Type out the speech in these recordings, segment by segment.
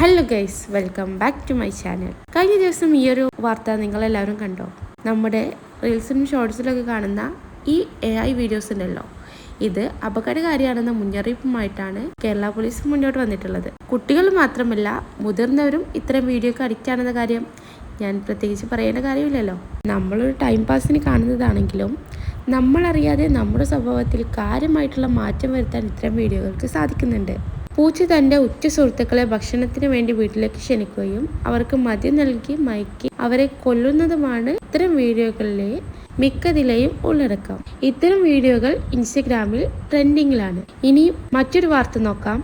Hello guys welcome back to my channel കഴിഞ്ഞ ദിവസം ഈ ഒരു വാർത്ത നിങ്ങളെല്ലാവരും കണ്ടോ? നമ്മുടെ റീൽസിലും ഷോർട്സിലൊക്കെ കാണുന്ന ഈ എ ഐ വീഡിയോസ് ഉണ്ടല്ലോ. ഇത് അപകടകാരിയാണെന്ന മുന്നറിയിപ്പുമായിട്ടാണ് കേരള പോലീസ് മുന്നോട്ട് വന്നിട്ടുള്ളത്. കുട്ടികൾ മാത്രമല്ല മുതിർന്നവരും ഇത്തരം വീഡിയോക്ക് അഡിക്റ്റ് ആണെന്ന കാര്യം ഞാൻ പ്രത്യേകിച്ച് പറയേണ്ട കാര്യമില്ലല്ലോ. നമ്മളൊരു ടൈം പാസിന് കാണുന്നതാണെങ്കിലും നമ്മളറിയാതെ നമ്മുടെ സ്വഭാവത്തിൽ കാര്യമായിട്ടുള്ള മാറ്റം വരുത്താൻ ഇത്തരം വീഡിയോകൾക്ക് സാധിക്കുന്നുണ്ട്. പൂച്ച തന്റെ ഉറ്റ സുഹൃത്തുക്കളെ ഭക്ഷണത്തിന് വേണ്ടി വീട്ടിലേക്ക് ക്ഷണിക്കുകയും അവർക്ക് മദ്യം നൽകി മയക്കി അവരെ കൊല്ലുന്നതുമാണ് ഇത്തരം വീഡിയോകളിലെ മിക്കതിലെയും ഉള്ളടക്കം. ഇത്തരം വീഡിയോകൾ ഇൻസ്റ്റഗ്രാമിൽ ട്രെൻഡിങ്ങിലാണ്. ഇനി മറ്റൊരു വാർത്ത നോക്കാം.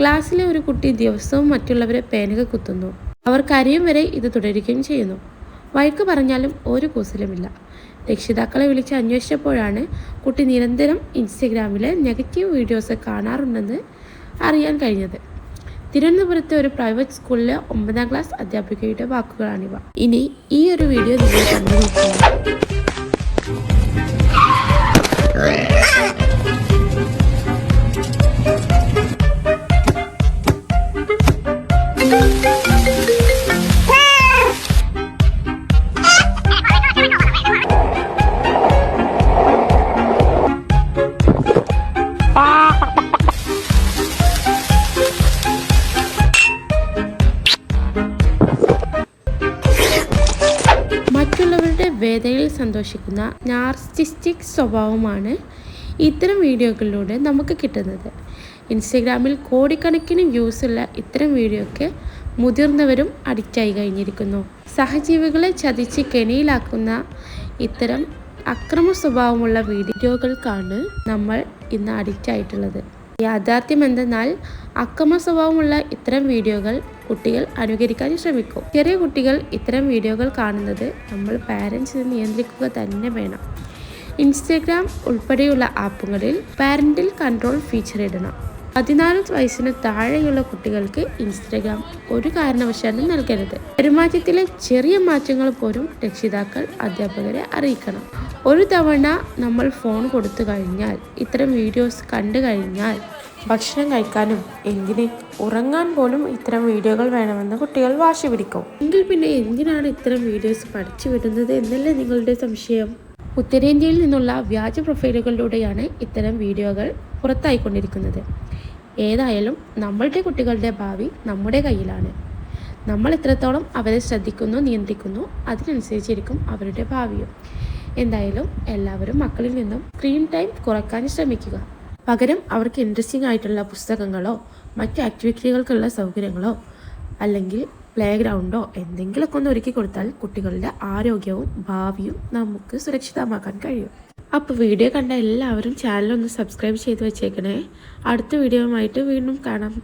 ക്ലാസ്സിലെ ഒരു കുട്ടി ദിവസവും മറ്റുള്ളവരെ പേനക കുത്തുന്നു. അവർ കരയും വരെ ഇത് തുടരുകയും ചെയ്യുന്നു. വഴക്ക് പറഞ്ഞാലും ഒരു കൂസലുമില്ല. രക്ഷിതാക്കളെ വിളിച്ച് അന്വേഷിച്ചപ്പോഴാണ് കുട്ടി നിരന്തരം ഇൻസ്റ്റഗ്രാമിലെ നെഗറ്റീവ് വീഡിയോസ് കാണാറുണ്ടെന്ന് അറിയാൻ കഴിഞ്ഞത്. തിരുവനന്തപുരത്തെ ഒരു പ്രൈവറ്റ് സ്കൂളിലെ ഒമ്പതാം ക്ലാസ് അധ്യാപികയുടെ വാക്കുകളാണിവ. ഇനി ഈ ഒരു വീഡിയോ നിങ്ങൾ നോക്കുക. മറ്റുള്ളവരുടെ വേദനയിൽ സന്തോഷിക്കുന്ന നാർസിസ്റ്റിക് സ്വഭാവമാണ് ഇത്തരം വീഡിയോകളിലൂടെ നമുക്ക് കിട്ടുന്നത്. ഇൻസ്റ്റഗ്രാമിൽ കോടിക്കണക്കിന് വ്യൂസ് ഉള്ള ഇത്തരം വീഡിയോയ്ക്ക് മുതിർന്നവരും അഡിക്റ്റായി കഴിഞ്ഞിരിക്കുന്നു. സഹജീവികളെ ചതിച്ച് കെണിയിലാക്കുന്ന ഇത്തരം അക്രമ സ്വഭാവമുള്ള വീഡിയോകൾക്കാണ് നമ്മൾ ഇന്ന് അഡിക്റ്റ് ആയിട്ടുള്ളത്. യാഥാർത്ഥ്യം എന്തെന്നാൽ അക്രമ സ്വഭാവമുള്ള ഇത്തരം വീഡിയോകൾ കുട്ടികൾ അനുകരിക്കാൻ ശ്രമിക്കും. ചെറിയ കുട്ടികൾ ഇത്തരം വീഡിയോകൾ കാണുന്നത് നമ്മൾ പാരൻസ് നിയന്ത്രിക്കുക തന്നെ വേണം. ഇൻസ്റ്റഗ്രാം ഉൾപ്പെടെയുള്ള ആപ്പുകളിൽ പാരന്റൽ കൺട്രോൾ ഫീച്ചർ ഇടണം. പതിനാല് വയസ്സിന് താഴെയുള്ള കുട്ടികൾക്ക് ഇൻസ്റ്റഗ്രാം ഒരു കാരണവശാലും നൽകരുത്. പെരുമാറ്റത്തിലെ ചെറിയ മാറ്റങ്ങൾ പോലും രക്ഷിതാക്കൾ അധ്യാപകരെ അറിയിക്കണം. ഒരു തവണ നമ്മൾ ഫോൺ കൊടുത്തു കഴിഞ്ഞാൽ ഇത്തരം വീഡിയോസ് കണ്ടു കഴിഞ്ഞാൽ ഭക്ഷണം കഴിക്കാനും എന്തിന് ഉറങ്ങാൻ പോലും ഇത്തരം വീഡിയോകൾ വേണമെന്ന് കുട്ടികൾ വാശി പിടിക്കും. എങ്കിൽ പിന്നെ എന്തിനാണ് ഇത്തരം വീഡിയോസ് പഠിച്ചു വിടുന്നത് എന്നല്ലേ നിങ്ങളുടെ സംശയം? ഉത്തരേന്ത്യയിൽ നിന്നുള്ള വ്യാജ പ്രൊഫൈലുകളിലൂടെയാണ് ഇത്തരം വീഡിയോകൾ പുറത്തായിക്കൊണ്ടിരിക്കുന്നത്. ഏതായാലും നമ്മളുടെ കുട്ടികളുടെ ഭാവി നമ്മുടെ കയ്യിലാണ്. നമ്മൾ എത്രത്തോളം അവരെ ശ്രദ്ധിക്കുന്നു നിയന്ത്രിക്കുന്നു അതിനനുസരിച്ചിരിക്കും അവരുടെ ഭാവിയും. എന്തായാലും എല്ലാവരും മക്കളിൽ നിന്നും സ്ക്രീൻ ടൈം കുറയ്ക്കാൻ ശ്രമിക്കുക. പകരം അവർക്ക് ഇൻട്രസ്റ്റിംഗ് ആയിട്ടുള്ള പുസ്തകങ്ങളോ മറ്റ് ആക്ടിവിറ്റികൾക്കുള്ള സൗകര്യങ്ങളോ അല്ലെങ്കിൽ പ്ലേ ഗ്രൗണ്ടോ എന്തെങ്കിലുമൊക്കെ ഒന്ന് ഒരുക്കി കൊടുത്താൽ കുട്ടികളുടെ ആരോഗ്യവും ഭാവിയും നമുക്ക് സുരക്ഷിതമാക്കാൻ കഴിയും. അപ്പോൾ വീഡിയോ കണ്ട എല്ലാവരും ചാനൽ ഒന്ന് സബ്സ്ക്രൈബ് ചെയ്ത് വെച്ചേക്കണേ. അടുത്ത വീഡിയോയുമായിട്ട് വീണ്ടും കാണാം.